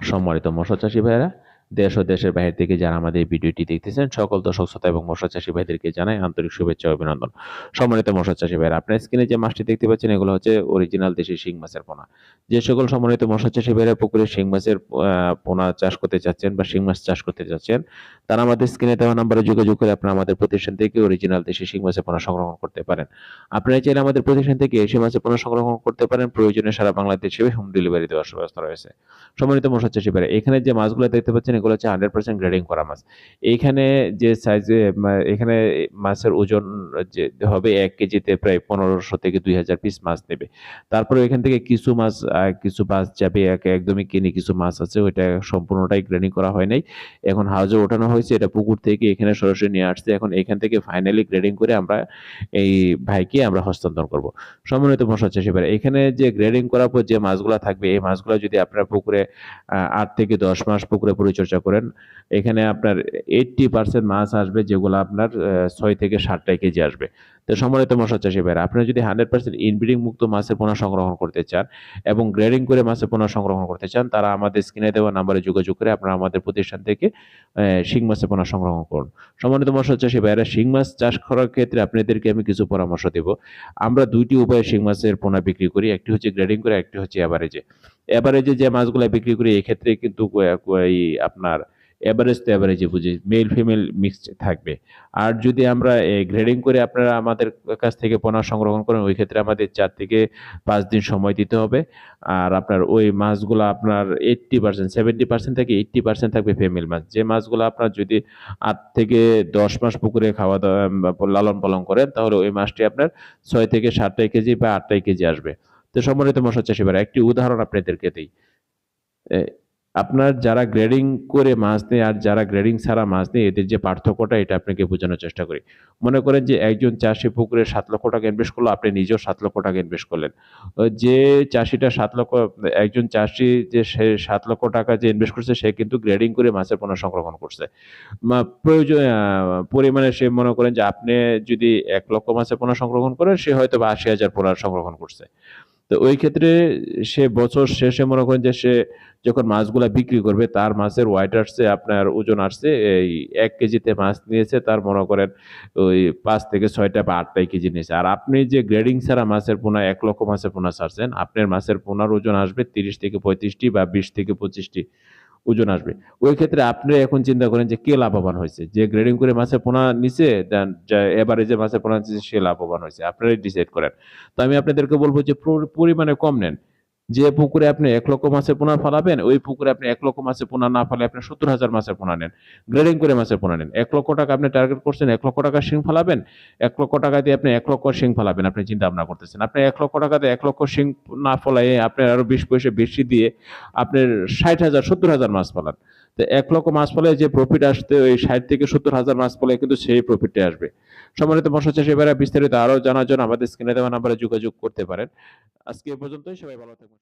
সম্মানিত মৎস্য চাষী ভাইয়েরা দেশ ও দেশের বাইরে থেকে যারা আমাদের ভিডিওটি দেখতেছেন, সকল দর্শক, শ্রোতা এবং মৎস্য চাষী ভাইদেরকে জানাই আন্তরিক শুভেচ্ছা অভিনন্দন। সম্মানিত মৎস্য চাষী ভাইয়েরা আপনার স্ক্রিনে যে মাছটি দেখতে পাচ্ছেন, এগুলো হচ্ছে অরিজিনাল দেশি শিং মাছের পোনা। যে সকল সম্মানিত মৎস্য চাষী ভাইয়েরা পুকুরে শিং মাছের পোনা চাষ করতে চাচ্ছেন বা শিং মাছ চাষ করতে চাচ্ছেন, তারা আমাদের স্ক্রিনে দেওয়া নাম্বারে যোগাযোগ করে আপনারা আমাদের প্রতিষ্ঠান থেকে অরিজিনাল দেশি শিং মাছের পোনা সংগ্রহ করতে পারেন। আপনারা চাইলে আমাদের প্রতিষ্ঠান থেকে এসে মাছের পোনা সংগ্রহ করতে পারেন। প্রয়োজনে সারা বাংলাদেশে হোম ডেলিভারি দেওয়ার ব্যবস্থা রয়েছে। সম্মানিত মশা চাষি ভাইরা, এখানে যে মাছগুলো দেখতে পাচ্ছেন এগুলো হচ্ছে হান্ড্রেড পার্সেন্ট গ্রেডিং করা মাছ। এইখানে যে সাইজে এখানে মাছের ওজন যে হবে এক কেজিতে প্রায় পনেরোশো থেকে দুই হাজার পিস মাছ নেবে। তারপরে এখান থেকে কিছু মাছ কিছু মাছ যাবে একদমই কিনে কিছু মাছ আছে, ওইটা সম্পূর্ণটাই গ্রেডিং করা হয় নাই। এখন হাউজে ওঠানো হয়েছে, এটা পুকুর থেকে এখানে সরাসরি নিয়ে আসছে। এখন এখান থেকে ফাইনালি গ্রেডিং করে আমরা এই ভাইকে আমরা হস্তান্তর করব। সম্মানিত মশা চাষি ভাইরা এখানে যে গ্রেডিং করার পর যে মাছগুলো থাকবে, এই মাছগুলো যদি আপনার পুকুরে আট থেকে দশ মাস পুকুরে পরিচর্যা করেন। এখানে আপনার এইট্টি পার্সেন্ট মাছ আসবে যেগুলো আপনার ছয় থেকে সাতটা কেজি আসবে। তো সম্মানিত মশা চাষি ভাইরা, আপনারা যদি হান্ড্রেড পার্সেন্ট ইনব্রিডিং মুক্ত মাছের পোনা সংগ্রহণ করতে চান এবং গ্রেডিং করে মাছের পোনা সংগ্রহণ করতে চান, তারা আমাদের স্ক্রিনে দেওয়া নাম্বারে যোগাযোগ করে আপনারা আমাদের প্রতিষ্ঠান থেকে শিং মাছের পোনা সংগ্রহ করুন। সম্মানিত মশা চাষি ভাইরা, শিং মাছ চাষ করার ক্ষেত্রে আপনাদেরকে আমি কিছু পরামর্শ দেব। আমরা দুইটি উপায়ে শিং মাছের পোনা বিক্রি করি, একটি হচ্ছে গ্রেডিং করে, একটি হচ্ছে অ্যাভারেজে অ্যাভারেজে যে মাছগুলো বিক্রি করি, এক্ষেত্রে কিন্তু আপনার অ্যাভারেজ তো অ্যাভারেজে বুঝি মেল ফিমেল মিক্সড থাকবে। আর যদি আমরা গ্রেডিং করে আপনারা আমাদের কাছ থেকে পোনা সংগ্রহণ করেন, ওই ক্ষেত্রে আমাদের চার থেকে পাঁচ দিন সময় দিতে হবে। আর আপনার ওই মাছগুলো আপনার এইট্টি পার্সেন্ট সেভেন্টি পার্সেন্ট থেকে এইট্টি পার্সেন্ট থাকবে ফিমেল মাছ। যে মাছগুলো আপনার যদি আট থেকে দশ মাস পুকুরে খাওয়া দাওয়া লালন পালন করেন, তাহলে ওই মাছটি আপনার ছয় থেকে সাতটাই কেজি বা আটটাই কেজি আসবে। তো সম্মানিত মশা চাষি ভাইরা একটি উদাহরণ আপনাদেরকে দিই। আপনার যারা গ্রেডিং করে মাছ নেয় আর যারা গ্রেডিং ছাড়া মাছ নেয়, এদের যে পার্থক্যটা, এটা আপনাকে বোঝানোর চেষ্টা করি। মনে করেন যে একজন চাষি পুকুরে সাত লক্ষ টাকা ইনভেস্ট করল, আপনি নিজেও সাত লক্ষ টাকা ইনভেস্ট করলেন। যে চাষিটা সাত লক্ষ, একজন চাষি যে সে সাত লক্ষ টাকা যে ইনভেস্ট করছে, সে কিন্তু গ্রেডিং করে মাছের পোনা সংরক্ষণ করছে। প্রয়োজন পরিমাণে সে মনে করেন যে আপনি যদি এক লক্ষ মাছের পোনা সংরক্ষণ করেন, সে হয়তো বা আশি হাজার পোনা সংরক্ষণ করছে। তো ওই ক্ষেত্রে সে বছর শেষে মনে করেন যে সে যখন মাছগুলা বিক্রি করবে, তার মাছের ওয়াইট আসছে, আপনার ওজন আসছে, এই এক কেজিতে মাছ নিয়েছে, তার মনে করেন ওই পাঁচ থেকে ছয়টা বা আটটাই কেজি নিয়েছে। আর আপনি যে গ্রেডিং ছাড়া মাছের পোনা, এক লক্ষ মাছের পোনা ছাড়ছেন, আপনার মাছের পোনার ওজন আসবে তিরিশ থেকে পঁয়ত্রিশটি বা বিশ থেকে পঁচিশটি। ওজন আসবে। ওই ক্ষেত্রে আপনি এখন চিন্তা করেন যে কে লাভবান হয়েছে? যে গ্রেডিং করে মাছের পোনা নিছে দেন এবারে যে মাছের পোনা নিচ্ছে সে লাভবান হয়েছে। আপনারাই ডিসাইড করেন। তো আমি আপনাদেরকে বলব যে পরিমাণে কম নেন। যে পুকুরে আপনি এক লক্ষ মাছের পোনা ফলাবেন, ওই পুকুরে আপনি এক লক্ষ মাছের পোনা না ফেলে আপনি সত্তর হাজার মাছের পোনা নেন। গ্রেডিং করে মাছের পোনা নেন। এক লক্ষ টাকা আপনি টার্গেট করছেন, এক লক্ষ টাকা শিং ফলাবেন, এক লক্ষ টাকা দিয়ে আপনি এক লক্ষ শিং ফলাবেন, আপনি চিন্তা ভাবনা করতেছেন। আপনি এক লক্ষ টাকা দিয়ে এক লক্ষ শিং না ফলাই আপনি আরও বিশ পয়সা বেশি দিয়ে আপনার ষাট হাজার, সত্তর হাজার মাছ ফলান। তো এক লক্ষ মাছ ফলে যে প্রফিট আসতে ওই ষাট থেকে সত্তর হাজার মাছ ফলে কিন্তু সেই প্রফিটটা আসবে। সম্মানিত মৎস্য চাষী ভাইরা, বিস্তারিত আরও জানার জন্য আমাদের স্ক্রিনে দেওয়া নাম্বারে যোগাযোগ করতে পারেন। আজকে এ পর্যন্তই, সবাই ভালো থাকবেন।